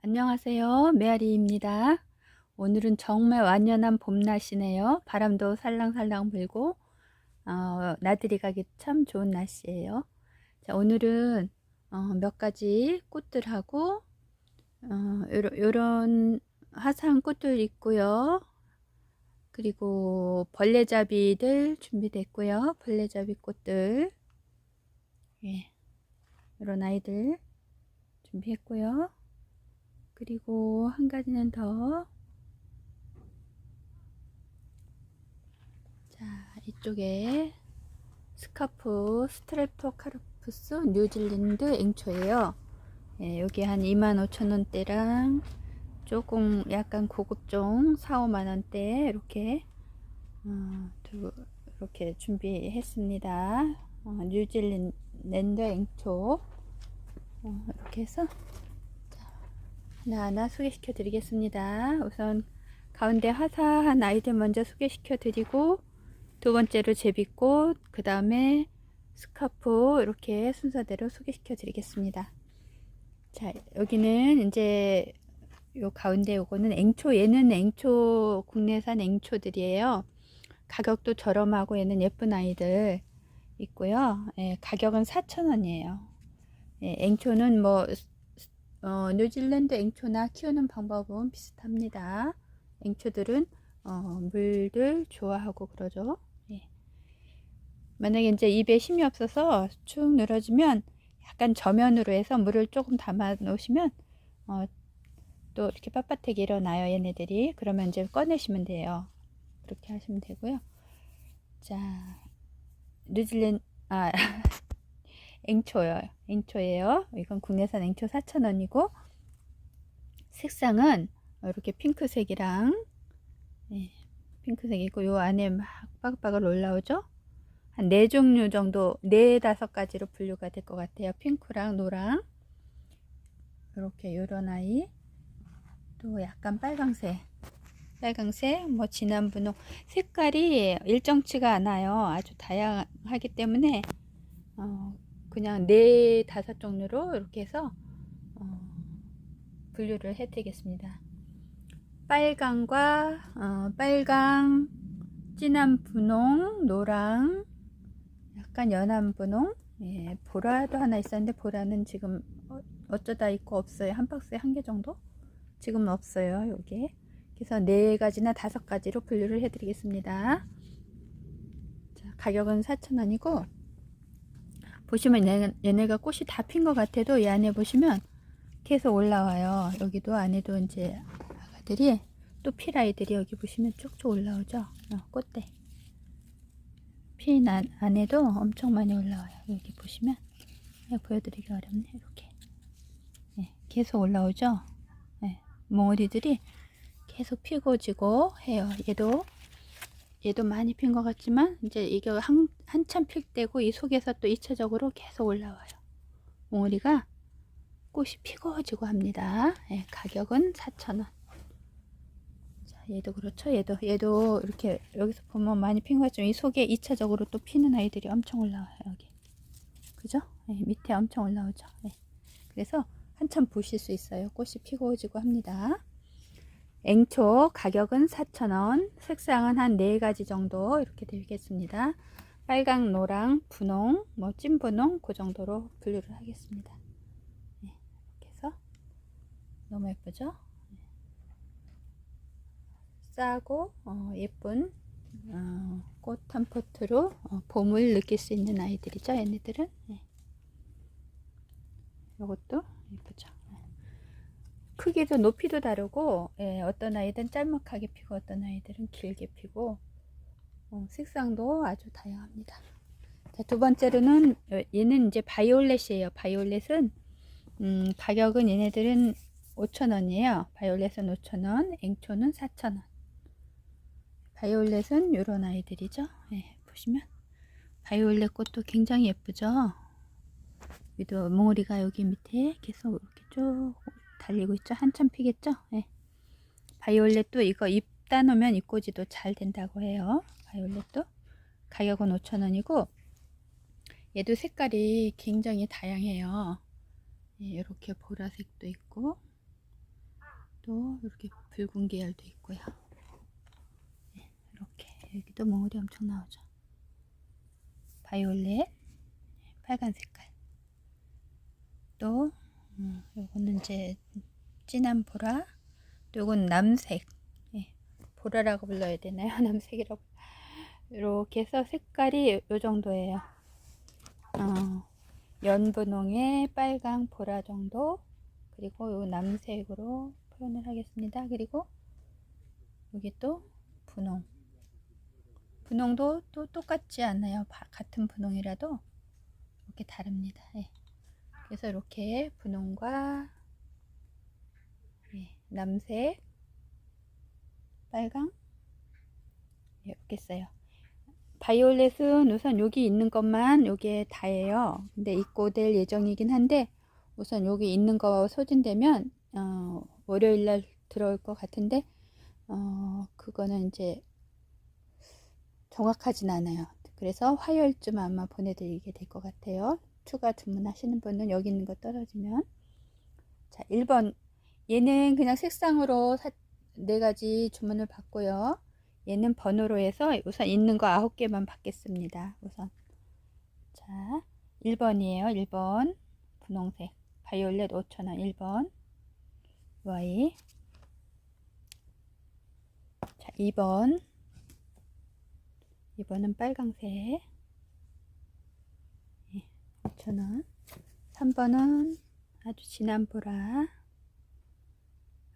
안녕하세요. 메아리입니다. 오늘은 정말 완연한 봄 날씨네요. 바람도 살랑살랑 불고, 어, 나들이 가기 참 좋은 날씨예요. 자, 오늘은 어, 몇 가지 꽃들하고, 어, 요런, 화사한 꽃들 있고요. 그리고 벌레잡이들 준비됐고요. 벌레잡이 꽃들. 예. 요런 아이들 준비했고요. 그리고 한 가지는 더. 자, 이쪽에 스카프 스트레토카르푸스 뉴질랜드 앵초예요. 예, 여기 한 25,000원대랑 조금 약간 고급종 4, 5만원대 이렇게 어, 두, 이렇게 준비했습니다. 어, 뉴질랜드 앵초 어, 이렇게 해서 하나하나 소개시켜 드리겠습니다. 우선 가운데 화사한 아이들 먼저 소개시켜 드리고 두 번째로 제비꽃 그 다음에 스카프 이렇게 순서대로 소개시켜 드리겠습니다. 자 여기는 이제 요 가운데 요거는 앵초 얘는 앵초 국내산 앵초들이에요. 가격도 저렴하고 얘는 예쁜 아이들 있고요. 예, 가격은 4,000원이에요. 예, 앵초는 뭐 어, 뉴질랜드 앵초나 키우는 방법은 비슷합니다. 앵초들은 어, 물들 좋아하고 그러죠. 예. 만약에 이제 입에 힘이 없어서 축 늘어지면 약간 저면으로 해서 물을 조금 담아 놓으시면 어, 또 이렇게 빳빳하게 일어나요 얘네들이 그러면 이제 꺼내시면 돼요 그렇게 하시면 되고요 자 뉴질랜드 아 앵초요 앵초예요. 이건 국내산 앵초 4,000원이고 색상은 이렇게 핑크색이랑 네, 핑크색이고 요 안에 막 빠글빠글 올라오죠? 한 네 종류 정도 네 다섯 가지로 분류가 될 것 같아요. 핑크랑 노랑. 이렇게 요런 아이. 또 약간 빨강색. 빨강색 뭐 진한 분홍. 색깔이 일정치가 않아요. 아주 다양하기 때문에 어, 그냥 네 다섯 종류로 이렇게 해서 어, 분류를 해 드리겠습니다. 빨강과 어, 빨강 진한 분홍 노랑 약간 연한 분홍. 예, 보라도 하나 있었는데 보라는 지금 어, 어쩌다 있고 없어요. 한 박스에 한 개 정도? 지금은 없어요 여기. 그래서 네 가지나 다섯 가지로 분류를 해 드리겠습니다. 자, 가격은 4,000원이고 보시면 얘네, 얘네가 꽃이 다 핀 것 같아도 이 안에 보시면 계속 올라와요. 여기도 안에도 이제 아가들이 또 필 아이들이 여기 보시면 쭉쭉 올라오죠. 어, 꽃대. 핀 안, 안에도 엄청 많이 올라와요. 여기 보시면. 보여드리기 어렵네 이렇게. 네, 계속 올라오죠? 네, 몽우리들이 계속 피고 지고 해요. 얘도 얘도 많이 핀 것 같지만 이제 이게 한, 한참 필 때고 이 속에서 또 2차적으로 계속 올라와요 몽우리가 꽃이 피고 지고 합니다 네, 가격은 4,000원 얘도 그렇죠. 얘도 얘도 이렇게 여기서 보면 많이 핀 것 같지만 이 속에 2차적으로 또 피는 아이들이 엄청 올라와요. 여기. 그죠? 네, 밑에 엄청 올라오죠. 네. 그래서 한참 보실 수 있어요. 꽃이 피고 지고 합니다. 앵초 가격은 4,000원. 색상은 한 4가지 정도 이렇게 되겠습니다. 빨강, 노랑, 분홍, 뭐 찐분홍 그 정도로 분류를 하겠습니다. 네, 이렇게 해서 너무 예쁘죠? 싸고 어, 예쁜 어, 꽃한 포트로 어, 봄을 느낄 수 있는 아이들이죠 얘네들은 네. 이것도 예쁘죠 네. 크기도 높이도 다르고 예, 어떤 아이들은 짤막하게 피고 어떤 아이들은 길게 피고 어, 색상도 아주 다양합니다. 자, 두 번째로는 얘는 이제 바이올렛이에요. 바이올렛은 음, 가격은 얘네들은 5,000원이에요. 바이올렛은 5,000원 앵초는 4,000원. 바이올렛은 이런 아이들이죠. 네, 보시면. 바이올렛 꽃도 굉장히 예쁘죠. 여기도 몽우리가 여기 밑에 계속 이렇게 쭉 달리고 있죠. 한참 피겠죠. 네. 바이올렛도 이거 잎 따놓으면 잎꽂이도 잘 된다고 해요. 바이올렛도 가격은 5,000원이고 얘도 색깔이 굉장히 다양해요. 네, 이렇게 보라색도 있고 또 이렇게 붉은 계열도 있고요. 네, 이렇게 여기도 몽울이 엄청 나오죠. 바이올렛, 네, 빨간 색깔. 또 음, 요거는 이제 진한 보라, 또 요건 남색. 예, 보라라고 불러야 되나요? 남색이라고. 이렇게 해서 색깔이 요 정도예요. 어, 연분홍의 빨강 보라 정도 그리고 요 남색으로 표현을 하겠습니다. 그리고 여기 또 분홍 분홍도 또 똑같지 않아요. 바- 같은 분홍이라도 이렇게 다릅니다. 예. 그래서 이렇게 분홍과 예, 남색 빨강 예, 이렇게 써요. 바이올렛은 우선 여기 있는 것만 요게 다예요. 근데 입고 될 예정이긴 한데 우선 여기 있는 거 소진되면 어, 월요일 날 들어올 것 같은데 어, 그거는 이제 정확하진 않아요. 그래서 화요일쯤 아마 보내드리게 될 것 같아요. 추가 주문하시는 분은 여기 있는 거 떨어지면 자 1번 얘는 그냥 색상으로 사, 네 가지 주문을 받고요. 얘는 번호로 해서 우선 있는 거 9개만 받겠습니다. 우선. 자, 1번이에요. 1번. 분홍색. 바이올렛 5,000원. 1번. Y. 자, 2번. 2번은 빨강색. 예, 5,000원. 3번은 아주 진한 보라.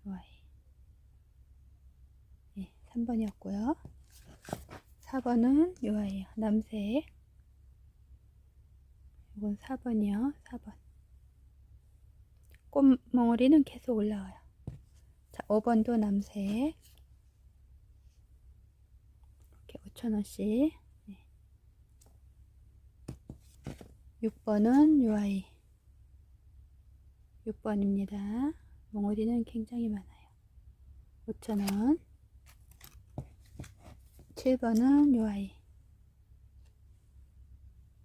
Y. 예, 3번이었고요. 4번은 요 아이요. 남색. 이건 4번이요. 4번. 꽃몽우리는 계속 올라와요. 자, 5번도 남색. 이렇게 5천원씩. 네. 6번은 요 아이. 6번입니다. 몽우리는 굉장히 많아요. 5천원. 7번은 요 아이.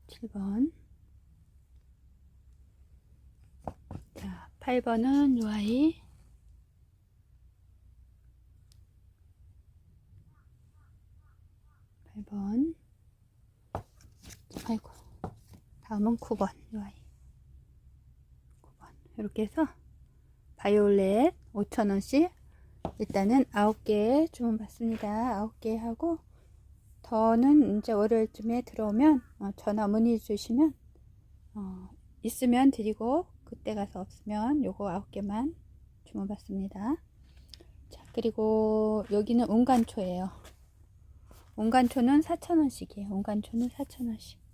7번. 자, 8번은 요 아이. 8번. 아이고. 다음은 9번. 요 아이. 9번. 이렇게 해서 바이올렛 5,000원씩 일단은 9개 주문 받습니다. 9개 하고 더는 이제 월요일쯤에 들어오면 어, 전화 문의 주시면 어, 있으면 드리고 그때 가서 없으면 요거 9개만 주문 받습니다. 자, 그리고 여기는 온간초예요. 온간초는 4,000원씩이에요. 온간초는 4,000원씩.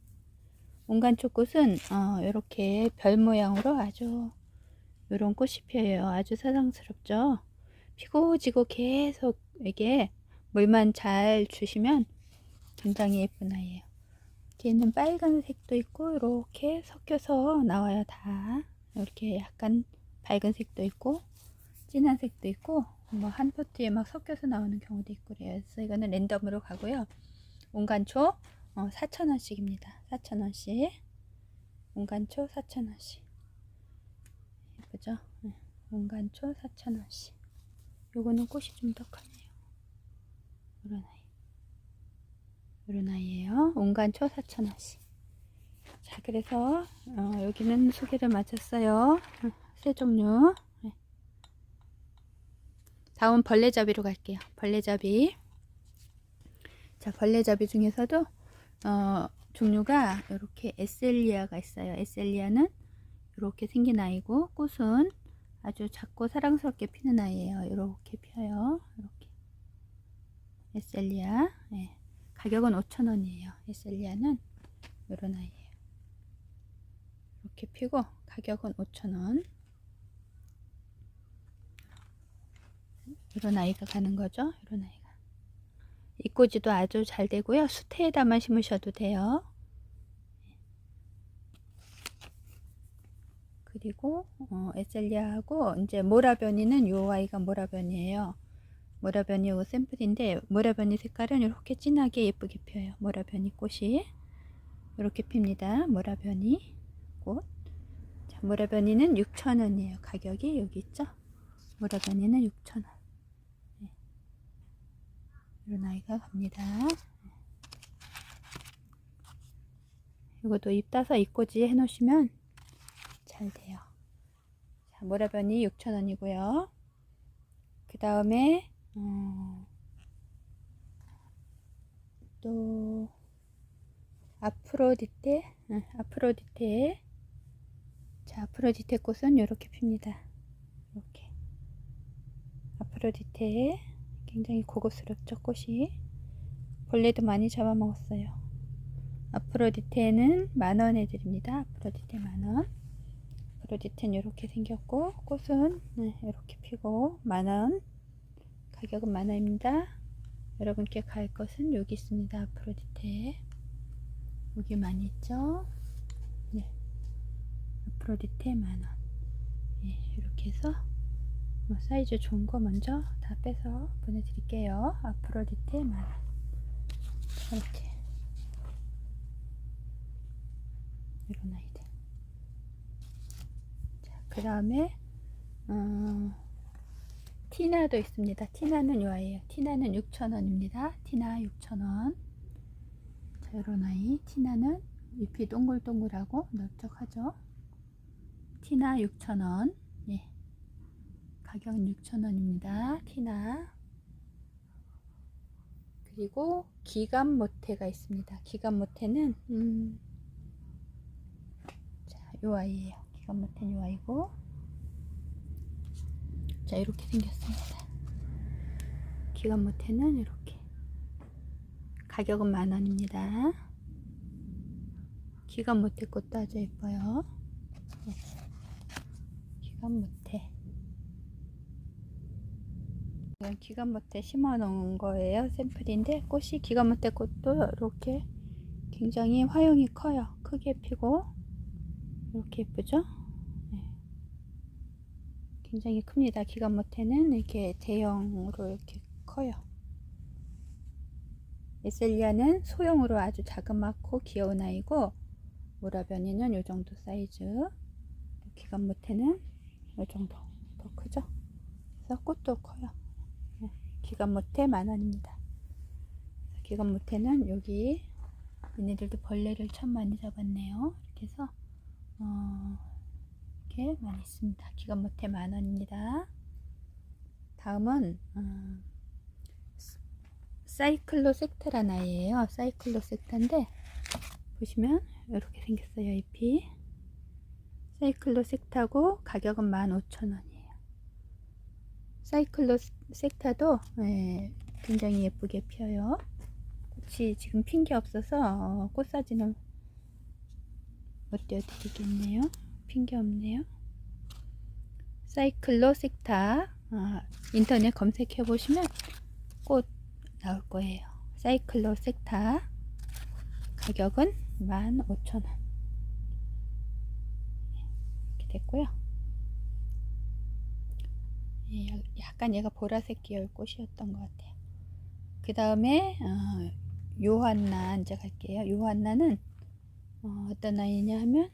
온간초 꽃은 어, 이렇게 별 모양으로 아주 이런 꽃이 피어요. 아주 사랑스럽죠. 피고 지고 계속 이게 물만 잘 주시면 굉장히 예쁜 아이예요. 얘는 빨간색도 있고 이렇게 섞여서 나와요 다 이렇게 약간 밝은 색도 있고 진한 색도 있고 뭐 한 포트에 막 섞여서 나오는 경우도 있고 그래요. 그래서 이거는 랜덤으로 가고요. 온간초 어, 4,000원씩입니다. 4,000원씩 온간초 4,000원씩 예쁘죠? 네. 온간초 4,000원씩 요거는 꽃이 좀 더 크네요. 요런 아이. 요런 아이예요. 온간초 4,000원씩. 자, 그래서 어, 여기는 소개를 마쳤어요. 어, 세 종류. 네. 다음 벌레잡이로 갈게요. 벌레잡이. 자, 벌레잡이 중에서도 어, 종류가 이렇게 에셀리아가 있어요. 에셀리아는 이렇게 생긴 아이고 꽃은 아주 작고 사랑스럽게 피는 아이예요. 이렇게 피어요. 이렇게. 에셀리아. 예. 가격은 5,000원이에요. 에셀리아는 이런 아이예요. 이렇게 피고 가격은 5,000원. 이런 아이가 가는 거죠. 이런 아이가. 이꼬지도 아주 잘 되고요. 수태에다만 심으셔도 돼요. 그리고 어, 에셀리아하고 이제 모라변이는 요 아이가 모라변이에요. 모라변이 요 샘플인데 모라변이 색깔은 이렇게 진하게 예쁘게 펴요. 모라변이 꽃이 이렇게 핍니다. 모라변이 꽃. 자, 모라변이는 6,000원이에요. 가격이 여기 있죠. 모라변이는 6,000원. 네. 이런 아이가 갑니다. 이것도 입 따서 입꼬지 해 놓으시면 잘 돼요. 자, 모라변이 6,000원이고요. 그 다음에, 어, 또, 아프로디테, 응, 아프로디테. 자, 아프로디테 꽃은 이렇게 핍니다. 이렇게. 아프로디테. 굉장히 고급스럽죠, 꽃이. 벌레도 많이 잡아먹었어요. 아프로디테는 만원 해드립니다. 아프로디테 만원. 아프로디테는 이렇게 생겼고, 꽃은 네, 이렇게 피고, 만원. 가격은 만원입니다. 여러분께 갈 것은 여기 있습니다. 아프로디테. 여기 많이 있죠? 네. 아프로디테 만원. 예, 이렇게 해서 뭐 사이즈 좋은 거 먼저 다 빼서 보내드릴게요. 아프로디테 만원. 이렇게. 이런 아이들. 자, 그 다음에, 어, 티나도 있습니다. 티나는 요 아이예요. 티나는 6,000원입니다. 티나 6,000원. 자, 이런 아이. 티나는 잎이 동글동글하고 넓적하죠. 티나 6,000원. 예. 가격은 6,000원입니다. 티나. 그리고 기감 모태가 있습니다. 기감 모태는 음, 자, 요 아이예요. 기감 모태는 요 아이고. 자, 이렇게 생겼습니다. 기감 모태는 이렇게. 가격은 만 원입니다. 기감 모태 꽃도 아주 예뻐요. 네. 기감 모태. 이건 모태 심어 놓은 거예요. 샘플인데 꽃이 모태 꽃도 이렇게 굉장히 화용이 커요. 크게 피고 이렇게 예쁘죠? 네. 굉장히 큽니다. 모태는 이렇게 대형으로 이렇게 커요. 에셀리아는 소형으로 아주 자그맣고 귀여운 아이고 모라변이는 이 정도 사이즈 모태는 이 정도 더 크죠 그래서 꽃도 커요 네, 기감 모태 만원입니다 기감 모태는 여기 얘네들도 벌레를 참 많이 잡았네요 이렇게 해서 어, 이렇게 많이 있습니다 기감 모태 만원입니다 다음은 어, 사이클로섹타란 아이예요. 사이클로섹타인데 보시면 이렇게 생겼어요. 잎이 사이클로섹타고 가격은 15,000원이에요. 사이클로섹 타도 예, 굉장히 예쁘게 피어요. 꽃이 지금 핀 게 없어서 어, 꽃 사진을 못 띄워드리겠네요. 핀 게 없네요. 사이클로 섹타 어, 인터넷 검색해 보시면 꽃 나올 거예요. 사이클로 섹타 가격은 15,000원 이렇게 됐고요. 예, 약간 얘가 보라색 계열 꽃이었던 것 같아요. 그 다음에 어, 요한나 이제 갈게요. 요한나는 어, 어떤 아이냐 하면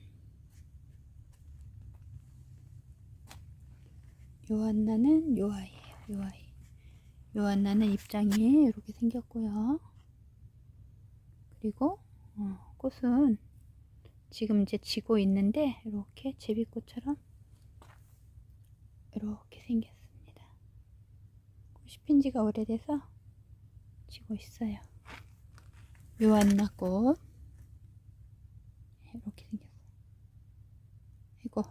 요한나는 요 아이예요. 요 아이. 요한나는 입장이 이렇게 생겼고요. 그리고 어, 꽃은 지금 이제 지고 있는데 이렇게 제비꽃처럼 이렇게. 꽃이 핀 지가 오래돼서 지고 있어요. 요한나 꽃 이렇게 생겼어요. 이거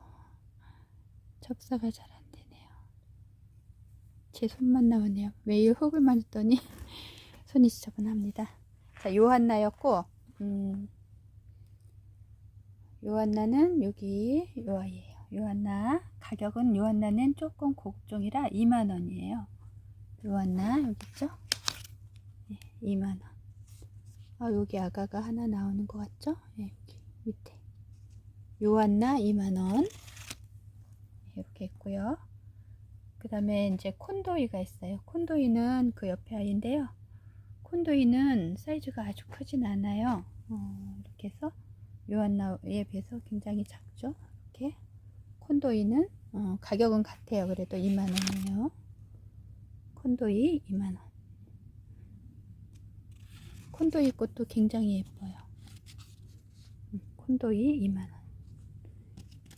접사가 잘 안 되네요. 제 손만 나오네요. 매일 흙을 만졌더니 손이 지저분합니다. 자, 요한나였고, 음, 요한나는 여기 요 아이예요. 요한나 가격은 요한나는 조금 고급종이라 2만 원이에요. 요한나 여기 있죠? 네, 2만원. 아, 여기 아가가 하나 나오는 것 같죠? 네, 여기 밑에. 요한나 2만원. 이렇게 있고요. 그 다음에 이제 콘도이가 있어요. 콘도이는 그 옆에 아이인데요. 콘도이는 사이즈가 아주 크진 않아요. 어, 이렇게 해서 요한나에 비해서 굉장히 작죠. 이렇게 콘도이는 어, 가격은 같아요. 그래도 2만원이에요. 콘도이 2만원. 콘도이 꽃도 굉장히 예뻐요. 음, 콘도이 2만원.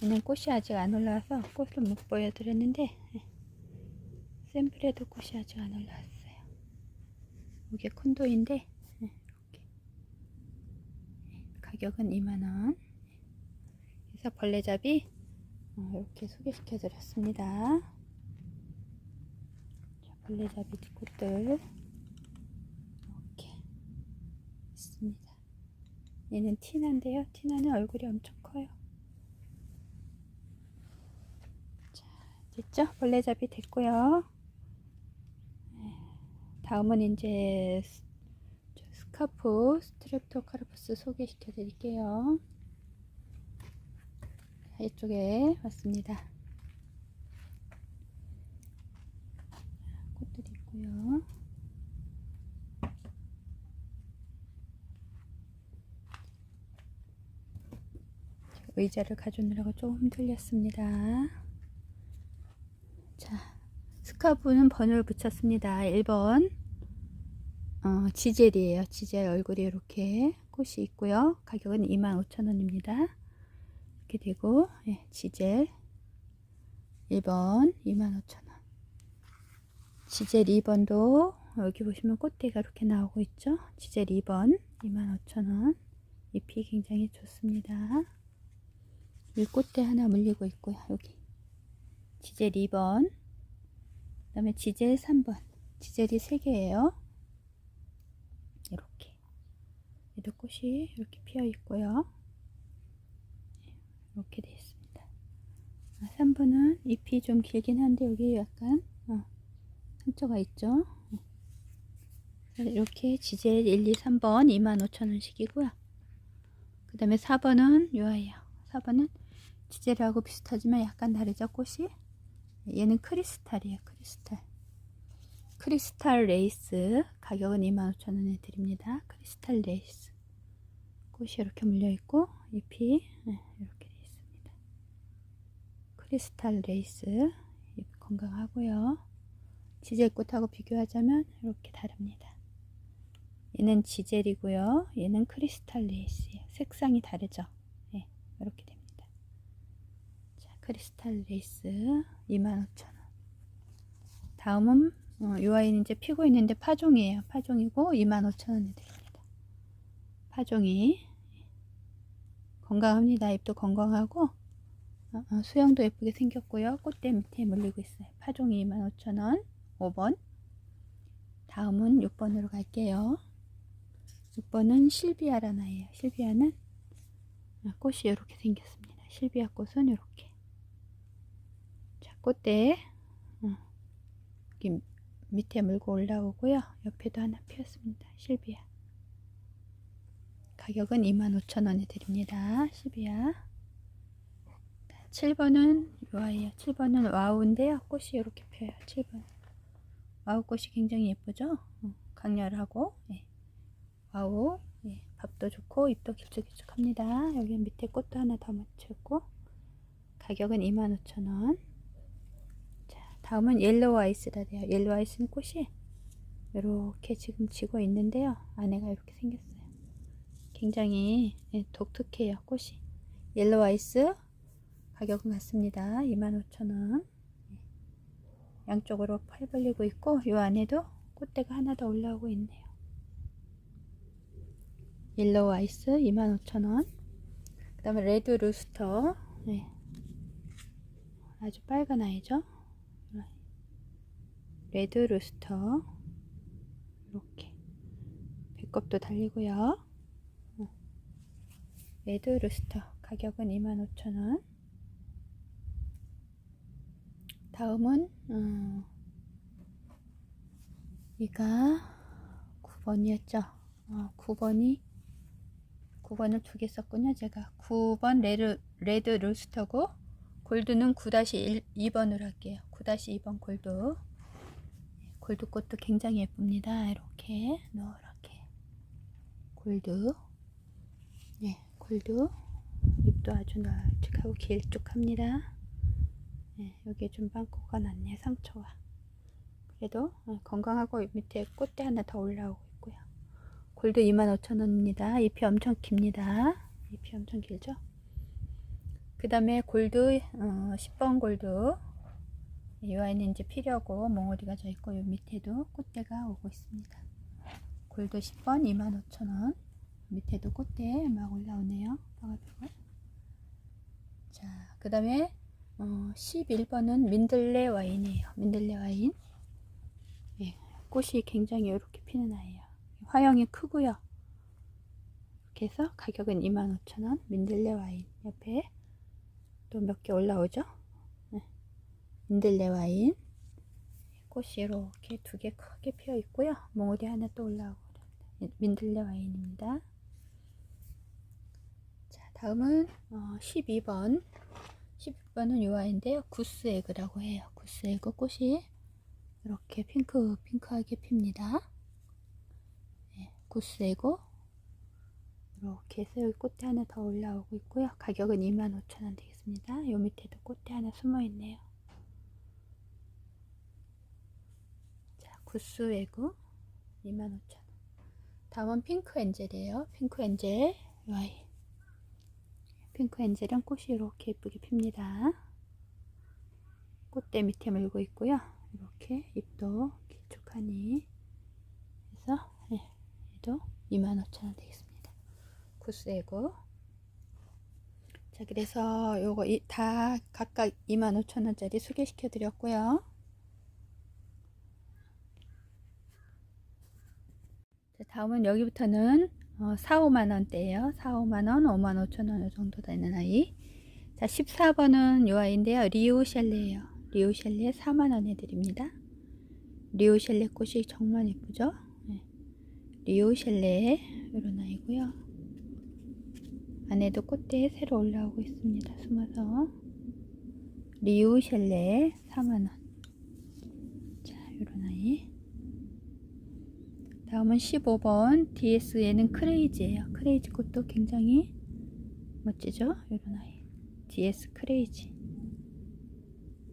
얘는 꽃이 아직 안 올라와서 꽃을 못 보여드렸는데, 예. 샘플에도 꽃이 아직 안 올라왔어요. 이게 콘도인데, 예, 이렇게. 예, 가격은 2만원. 그래서 벌레잡이 어, 이렇게 소개시켜 드렸습니다. 자, 벌레잡이 꽃들 이렇게 있습니다. 얘는 티나인데요. 티나는 얼굴이 엄청 커요. 자, 됐죠? 벌레잡이 됐고요. 네, 다음은 이제 스카프 스트랩토카르푸스 소개시켜 드릴게요. 자, 이쪽에 왔습니다. 꽃들이 있고요. 의자를 가져오느라고 조금 힘들렸습니다. 자, 스카프는 번호를 붙였습니다. 1번 어, 지젤이에요. 지젤 얼굴이 이렇게 꽃이 있고요. 가격은 25,000원입니다. 이렇게 되고 예, 지젤 1번 25,000원 지젤 2번도 여기 보시면 꽃대가 이렇게 나오고 있죠? 지젤 2번 25,000원. 잎이 굉장히 좋습니다. 이 꽃대 하나 물리고 있고요 여기. 지젤 2번 그 다음에 지젤 3번. 지젤이 3개예요. 이렇게. 얘도 꽃이 이렇게 피어 있고요. 이렇게 되어 있습니다. 아, 3번은 잎이 좀 길긴 한데 여기 약간 어, 상처가 있죠. 어. 이렇게 지젤 1, 2, 3번 25,000원씩이고요. 그 다음에 4번은 요아이요. 4번은 지젤하고 비슷하지만 약간 다르죠 꽃이. 얘는 크리스탈이에요. 크리스탈. 크리스탈 레이스 가격은 25,000원에 드립니다. 크리스탈 레이스 꽃이 이렇게 물려있고 잎이 네, 이렇게 되어 있습니다. 크리스탈 레이스 잎 건강하고요. 지젤꽃하고 비교하자면 이렇게 다릅니다. 얘는 지젤이고요. 얘는 크리스탈 레이스예요. 색상이 다르죠. 네, 이렇게 됩니다. 자, 크리스탈 레이스 25,000원. 다음은 어, 이 아이는 이제 피고 있는데 파종이에요. 파종이고 25,000원에 드립니다. 파종이 건강합니다. 잎도 건강하고 어, 어, 수영도 예쁘게 생겼고요. 꽃대 밑에 물리고 있어요. 파종이 25,000원 5번 다음은 6번으로 갈게요. 6번은 실비아라나예요. 실비아는 아, 꽃이 이렇게 생겼습니다. 실비아 꽃은 이렇게 자 꽃대 어, 여기 밑에 물고 올라오고요. 옆에도 하나 피었습니다. 실비아 가격은 25,000원에 드립니다. 실비아 7번은 요아이요. 7번은 와우인데요. 꽃이 이렇게 펴요. 7번. 와우 꽃이 굉장히 예쁘죠? 어, 강렬하고 예. 와우 예. 밥도 좋고 잎도 길쭉길쭉합니다. 여기 밑에 꽃도 하나 더 묻혔고 가격은 25,000원. 자, 다음은 옐로우 아이스라 돼요. 옐로우 아이스는 꽃이 이렇게 지금 지고 있는데요. 안에가 이렇게 생겼어요. 굉장히 예, 독특해요. 꽃이. 옐로우 아이스 가격은 같습니다. 25,000원. 양쪽으로 팔 벌리고 있고 이 안에도 꽃대가 하나 더 올라오고 있네요. 옐로우 아이스 25,000원. 그 다음에 레드 루스터. 네. 아주 빨간 아이죠. 레드 루스터. 이렇게. 배꼽도 달리고요. 어. 레드 루스터. 가격은 25,000원. 다음은 어, 이가 9번이었죠. 어, 9번이 9번을 두 개 썼군요. 제가 9번 레드, 레드 루스터고 골드는 9-2번으로 할게요. 9-2번 골드. 골드꽃도 굉장히 예쁩니다. 이렇게 노랗게 골드. 네, 골드. 잎도 아주 널찍하고 길쭉합니다. 네, 여기 좀 빵꾸가 났네 상처가. 그래도 어, 건강하고 밑에 꽃대 하나 더 올라오고 있고요. 골드 25,000원입니다. 잎이 엄청 깁니다. 잎이 엄청 길죠? 그 다음에 골드 어, 10번 골드 이 와인은 이제 필요하고 몽우리가 져 있고 요 밑에도 꽃대가 오고 있습니다. 골드 10번 25,000원 밑에도 꽃대 막 올라오네요. 자, 그 다음에 어, 11번은 민들레 와인이에요. 민들레 와인. 예, 꽃이 굉장히 이렇게 피는 아이예요. 화형이 크고요. 이렇게 해서 가격은 25,000원. 민들레 와인. 옆에 또 몇 개 올라오죠? 네. 민들레 와인. 꽃이 이렇게 두 개 크게 피어 있고요. 몽우리 하나 또 올라오고. 민들레 와인입니다. 자, 다음은 어, 12번. 12번은 이 와인인데요. 구스에그라고 해요. 구스에그 꽃이 이렇게 핑크 핑크하게 핍니다. 네, 구스에그 이렇게 해서 여기 꽃대 하나 더 올라오고 있고요. 가격은 25,000원 되겠습니다. 요 밑에도 꽃대 하나 숨어 있네요. 자, 구스에그 25,000원. 다음은 핑크 엔젤이에요. 핑크 엔젤 와인. 핑크 엔젤은 꽃이 이렇게 예쁘게 핍니다. 꽃대 밑에 물고 있고요. 이렇게 잎도 길쭉하니 해서 예, 얘도 25,000원 되겠습니다. 구스에고 자 그래서 요거 이, 다 각각 25,000원짜리 소개시켜 드렸고요. 자, 다음은 여기부터는 어, 4, 5만 원대예요. 4, 5만 원, 5만 5천 원 정도 되는 아이. 자, 14번은 요 아이인데요. 리오셸레예요. 리오셸레 4만 원에 드립니다. 리오셸레 꽃이 정말 예쁘죠? 네. 리오셸레 이런 아이고요. 안에도 꽃대 새로 올라오고 있습니다. 숨어서 리오셸레 4만 원. 자, 이런 아이. 다음은 15번 DS에는 크레이지예요. 크레이지 꽃도 굉장히 멋지죠? 이런 아이. DS 크레이지.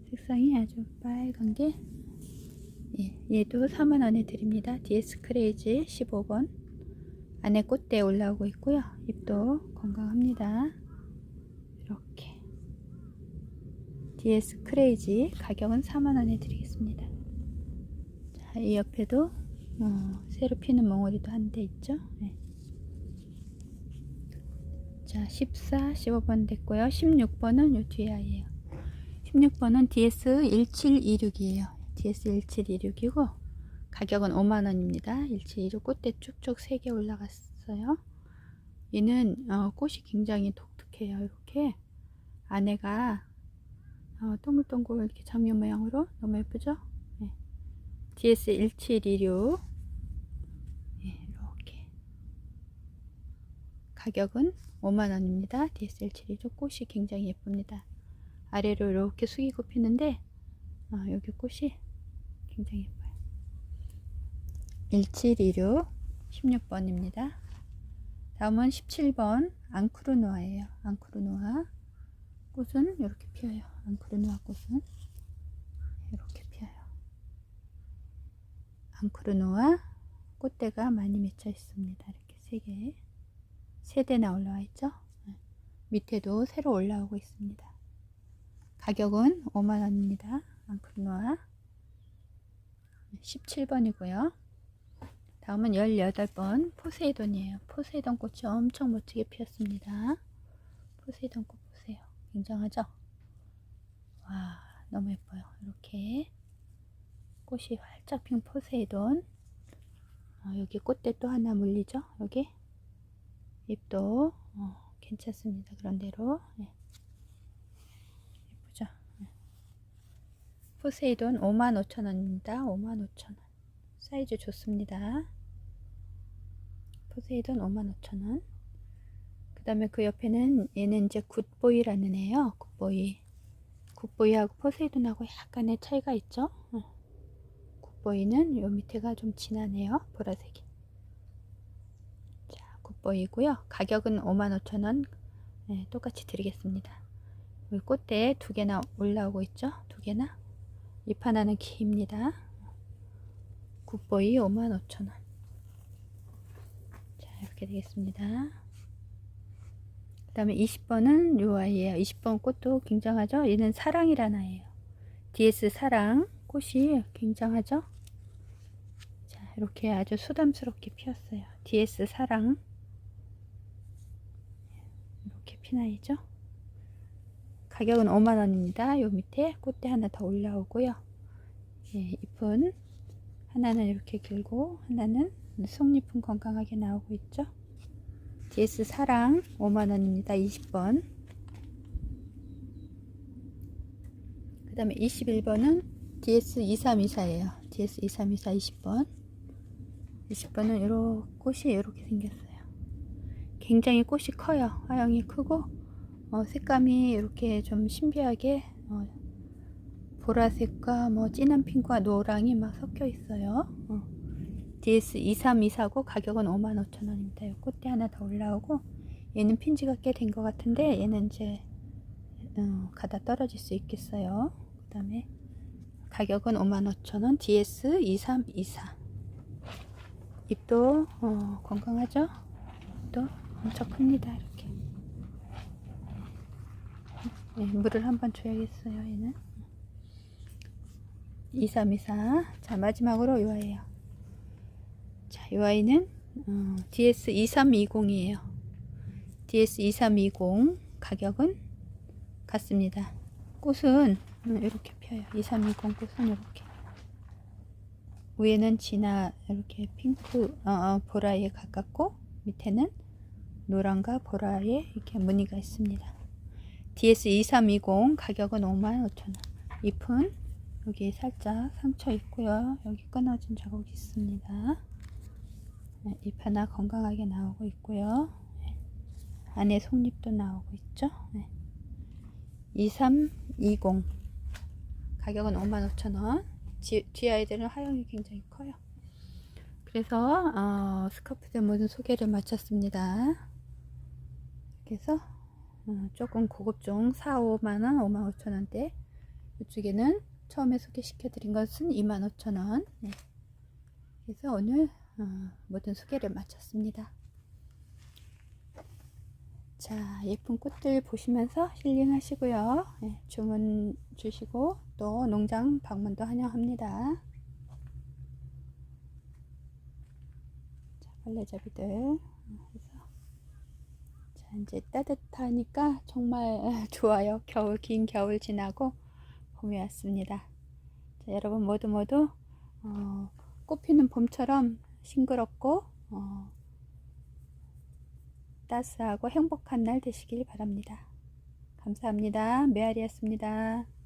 색상이 아주 빨간 게 예, 얘도 4만 원에 드립니다. DS 크레이지 15번. 안에 꽃대 올라오고 있고요. 잎도 건강합니다. 이렇게. DS 크레이지 가격은 4만 원에 드리겠습니다. 자, 이 옆에도 어, 새로 피는 몽우리도 한 대 있죠. 네. 자, 14, 15번 됐고요. 16번은 요 뒤에 아이예요. 16번은 DS1726이에요. DS1726이고 가격은 5만원입니다. 1726 꽃대 쭉쭉 3개 올라갔어요. 얘는 어, 꽃이 굉장히 독특해요. 이렇게 안에가 어, 동글동글 이렇게 장미 모양으로 너무 예쁘죠? 네. DS1726 예, 이렇게 가격은 5만원입니다. DSL726 꽃이 굉장히 예쁩니다. 아래로 이렇게 숙이고 피는데 어, 여기 꽃이 굉장히 예뻐요. 1726 16번입니다. 다음은 17번 앙크루노아예요. 앙크루노아 꽃은 이렇게 피어요. 앙크루노아 꽃은 이렇게 피어요. 앙크루노아 꽃대가 많이 맺혀 있습니다. 이렇게 세 개, 세 대나 올라와 있죠. 네. 밑에도 새로 올라오고 있습니다. 가격은 5만원입니다. 앙크루노아 17번이고요. 다음은 18번 포세이돈이에요. 포세이돈 꽃이 엄청 멋지게 피었습니다. 포세이돈 꽃 보세요. 굉장하죠? 와, 너무 예뻐요. 이렇게 꽃이 활짝 핀 포세이돈. 어, 여기 꽃대 또 하나 물리죠? 여기 잎도 어, 괜찮습니다. 그런대로 네. 예쁘죠? 네. 포세이돈 55,000원입니다. 55,000원. 사이즈 좋습니다. 포세이돈 55,000원. 그 다음에 그 옆에는 얘는 이제 굿보이라는 애요. 굿보이. 굿보이하고 포세이돈하고 약간의 차이가 있죠? 어. 굿보이는 요 밑에가 좀 진하네요. 보라색이. 자, 굿보이고요. 가격은 55,000원 네, 똑같이 드리겠습니다. 여기 꽃대 두 개나 올라오고 있죠? 두 개나? 잎 하나는 깁니다. 굿보이 55,000원. 자, 이렇게 되겠습니다. 그 다음에 20번은 요 아이예요. 20번 꽃도 굉장하죠? 얘는 사랑이라는 아이예요. DS 사랑 꽃이 굉장하죠? 자, 이렇게 아주 수담스럽게 피었어요. DS 사랑. 이렇게 피나이죠? 가격은 5만원입니다. 요 밑에 꽃대 하나 더 올라오고요. 예, 잎은 하나는 이렇게 길고 하나는 속잎은 건강하게 나오고 있죠. DS 사랑 5만원입니다. 20번. 그 다음에 21번은 DS 2324예요. DS 2324 20번. 20번은 이렇게 꽃이 이렇게 생겼어요. 굉장히 꽃이 커요. 화형이 크고 어, 색감이 이렇게 좀 신비하게 어, 보라색과 뭐 진한 핑크와 노랑이 막 섞여 있어요. 어. DS 2324고 가격은 55,000원입니다. 꽃대 하나 더 올라오고 얘는 핀지가 꽤 된 것 같은데 얘는 이제 어, 가다 떨어질 수 있겠어요. 그 다음에 가격은 55,000원 DS 2324 잎도 어, 건강하죠? 또 엄청 큽니다. 이렇게 네, 물을 한번 줘야겠어요. 얘는 2324. 자, 마지막으로 이 아이예요. 자, 이 아이는 어, DS2320 이에요. DS2320 가격은 같습니다. 꽃은 음, 이렇게 펴요. 2320 꽃은 이렇게. 위에는 진화 이렇게 핑크 어, 어, 보라에 가깝고 밑에는 노란과 보라에 이렇게 무늬가 있습니다. DS2320 가격은 55,000원. 잎은 여기 살짝 상처 있고요. 여기 끊어진 자국이 있습니다. 네, 잎 하나 건강하게 나오고 있고요. 네, 안에 속잎도 나오고 있죠. 네. 2320 가격은 55,000원. 뒤 아이들은 하영이 굉장히 커요. 그래서 어, 스카프들 모든 소개를 마쳤습니다. 그래서 어, 조금 고급종 4, 5만원, 5만 5천원대 이쪽에는 처음에 소개시켜 드린 것은 2만 5천원 네. 그래서 오늘 어, 모든 소개를 마쳤습니다. 자 예쁜 꽃들 보시면서 힐링 하시고요. 네, 주문 주시고 또 농장 방문도 환영합니다. 자 벌레잡이들 이제 따뜻하니까 정말 좋아요. 겨울 긴 겨울 지나고 봄이 왔습니다. 자, 여러분 모두 모두 어, 꽃피는 봄처럼 싱그럽고 어, 따스하고 행복한 날 되시길 바랍니다. 감사합니다. 메아리였습니다.